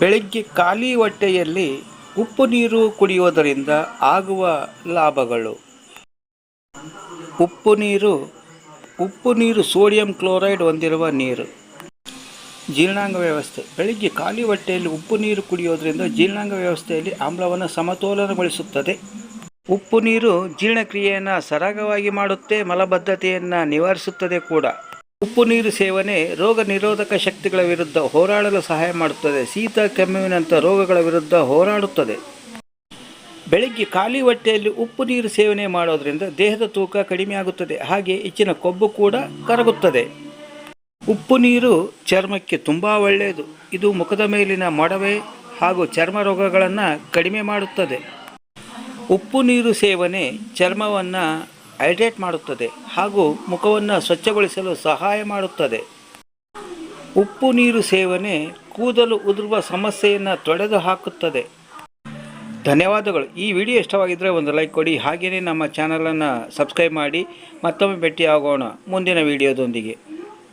ಬೆಳಗ್ಗೆ ಖಾಲಿ ಹೊಟ್ಟೆಯಲ್ಲಿ ಉಪ್ಪು ನೀರು ಕುಡಿಯುವುದರಿಂದ ಆಗುವ ಲಾಭಗಳು. ಉಪ್ಪು ನೀರು ಉಪ್ಪು ನೀರು ಸೋಡಿಯಂ ಕ್ಲೋರೈಡ್ ಹೊಂದಿರುವ ನೀರು. ಜೀರ್ಣಾಂಗ ವ್ಯವಸ್ಥೆ. ಬೆಳಿಗ್ಗೆ ಖಾಲಿ ಹೊಟ್ಟೆಯಲ್ಲಿ ಉಪ್ಪು ನೀರು ಕುಡಿಯೋದ್ರಿಂದ ಜೀರ್ಣಾಂಗ ವ್ಯವಸ್ಥೆಯಲ್ಲಿ ಆಮ್ಲವನ್ನು ಸಮತೋಲನಗೊಳಿಸುತ್ತದೆ. ಉಪ್ಪು ನೀರು ಜೀರ್ಣಕ್ರಿಯೆಯನ್ನು ಸರಾಗವಾಗಿ ಮಾಡುತ್ತೆ, ಮಲಬದ್ಧತೆಯನ್ನು ನಿವಾರಿಸುತ್ತದೆ ಕೂಡ. ಉಪ್ಪು ನೀರು ಸೇವನೆ ರೋಗ ನಿರೋಧಕ ಶಕ್ತಿಗಳ ವಿರುದ್ಧ ಹೋರಾಡಲು ಸಹಾಯ ಮಾಡುತ್ತದೆ. ಶೀತ ಕೆಮ್ಮುವಿನಂಥ ರೋಗಗಳ ವಿರುದ್ಧ ಹೋರಾಡುತ್ತದೆ. ಬೆಳಿಗ್ಗೆ ಖಾಲಿ ಹೊಟ್ಟೆಯಲ್ಲಿ ಉಪ್ಪು ನೀರು ಸೇವನೆ ಮಾಡೋದರಿಂದ ದೇಹದ ತೂಕ ಕಡಿಮೆಯಾಗುತ್ತದೆ ಹಾಗೆ ಹೆಚ್ಚಿನ ಕೊಬ್ಬು ಕೂಡ ಕರಗುತ್ತದೆ. ಉಪ್ಪು ನೀರು ಚರ್ಮಕ್ಕೆ ತುಂಬ ಒಳ್ಳೆಯದು. ಇದು ಮುಖದ ಮೇಲಿನ ಮೊಡವೆ ಹಾಗೂ ಚರ್ಮ ರೋಗಗಳನ್ನು ಕಡಿಮೆ ಮಾಡುತ್ತದೆ. ಉಪ್ಪು ನೀರು ಸೇವನೆ ಚರ್ಮವನ್ನು ಹೈಡ್ರೇಟ್ ಮಾಡುತ್ತದೆ ಹಾಗೂ ಮುಖವನ್ನು ಸ್ವಚ್ಛಗೊಳಿಸಲು ಸಹಾಯ ಮಾಡುತ್ತದೆ. ಉಪ್ಪು ನೀರು ಸೇವನೆ ಕೂದಲು ಉದುರುವ ಸಮಸ್ಯೆಯನ್ನು ತೊಡೆದು ಹಾಕುತ್ತದೆ. ಧನ್ಯವಾದಗಳು. ಈ ವಿಡಿಯೋ ಇಷ್ಟವಾಗಿದ್ದರೆ ಒಂದು ಲೈಕ್ ಕೊಡಿ. ಹಾಗೆಯೇ ನಮ್ಮ ಚಾನಲನ್ನು ಸಬ್ಸ್ಕ್ರೈಬ್ ಮಾಡಿ ಮತ್ತೊಮ್ಮೆ ಭೇಟಿಯಾಗೋಣ ಮುಂದಿನ ವಿಡಿಯೋದೊಂದಿಗೆ.